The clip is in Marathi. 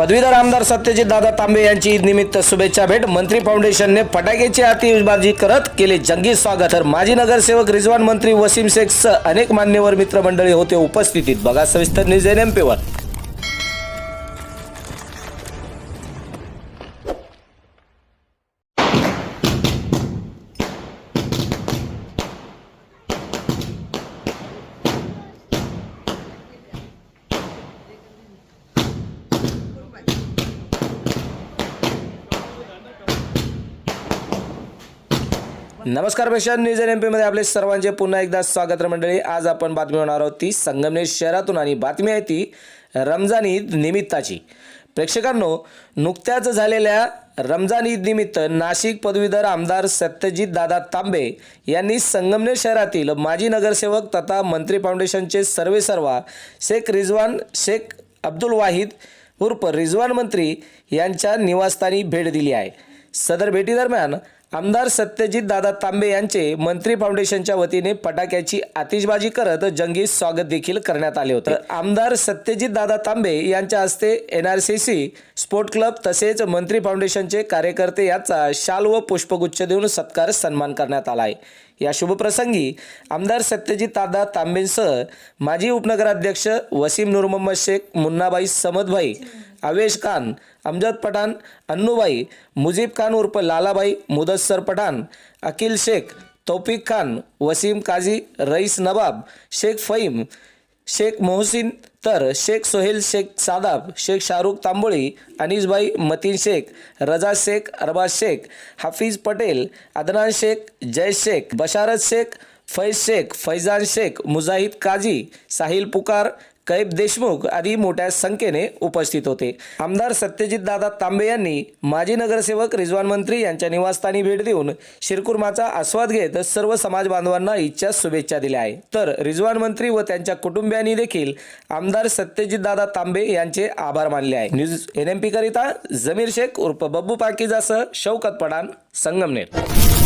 पदवीधर आमदार सत्यजित दादा तांबे यांची ईद निमित्त शुभेच्छा भेट. मंत्री फाउंडेशनने फटाक्याची आतिषबाजी करत केले जंगी स्वागत. तर माजी नगरसेवक रिजवान मंत्री वसीम शेख अनेक मान्यवर मित्रमंडळी होते उपस्थितीत. बघा सविस्तर न्यूज एन एम पेवर नमस्कार पेशन न्यूज एन एम आपले सर्वांचे पुन्हा एकदा स्वागत मंडळी. आज आपण बातमी होणार आहोत ती संगमनेर शहरातून आणि बातमी आहे ती रमजान ईद निमित्ताची. प्रेक्षकांनो नुकत्याच झालेल्या रमजान ईद निमित्त नाशिक पदवीधर आमदार सत्यजित दादा तांबे यांनी संगमनेर शहरातील माजी नगरसेवक तथा मंत्री फाउंडेशनचे सर्वेसर्वा शेख रिजवान शेख अब्दुल वाहिद उर्फ रिजवान मंत्री यांच्या निवासस्थानी भेट दिली आहे. सदर भेटीदरम्यान आमदार सत्यजित दादा तांबे यांचे मंत्री फाउंडेशनच्या वतीने फटाक्याची आतिषबाजी करत जंगी स्वागत देखील करण्यात आले होते. आमदार सत्यजित दादा तांबे यांच्या हस्ते N R C C sport club तसेच मंत्री फाउंडेशनचे कार्यकर्ते याचा शाल व पुष्पगुच्छ देऊन सत्कार सन्मान करण्यात आला आहे. या शुभप्रसंगी आमदार सत्यजित दादा तांबेंसह माजी उपनगराध्यक्ष वसीम नूर शेख मुन्नाबाई समदभाई आवेश खान अमजद पठाण अन्नूबाई मुजीब खान उर्फ लालाबाई मुदस्सर पठाण अकिल शेख तौफिक खान वसीम काझी रईस नवाब शेख फईम शेख मोहसिन तर शेख सोहेल शेख सादाब शेख शाहरुख तांबोळी अनिसबाई मतीन शेख रजा शेख अरबाज शेख हाफिज पटेल अदनान शेख जय शेख बशारत शेख फैज शेख फैजान शेख मुजाहिद काझी साहिल पुकार कैब देशमुख आदी मोठ्या संख्येने उपस्थित होते. आमदार सत्यजित दादा तांबे यांनी माजी नगरसेवक रिजवान मंत्री यांच्या निवासस्थानी भेट देऊन शिरकुर्माचा आस्वाद घेत सर्व समाज बांधवांना ईदच्या शुभेच्छा दिल्या आहे तर रिजवान मंत्री व त्यांच्या कुटुंबियांनी देखील आमदार सत्यजित दादा तांबे यांचे आभार मानले आहे न्यूज एन एम पी करिता जमीर शेख उर्फ बब्बू पाकिजासह शौकत पडान संगमनेर.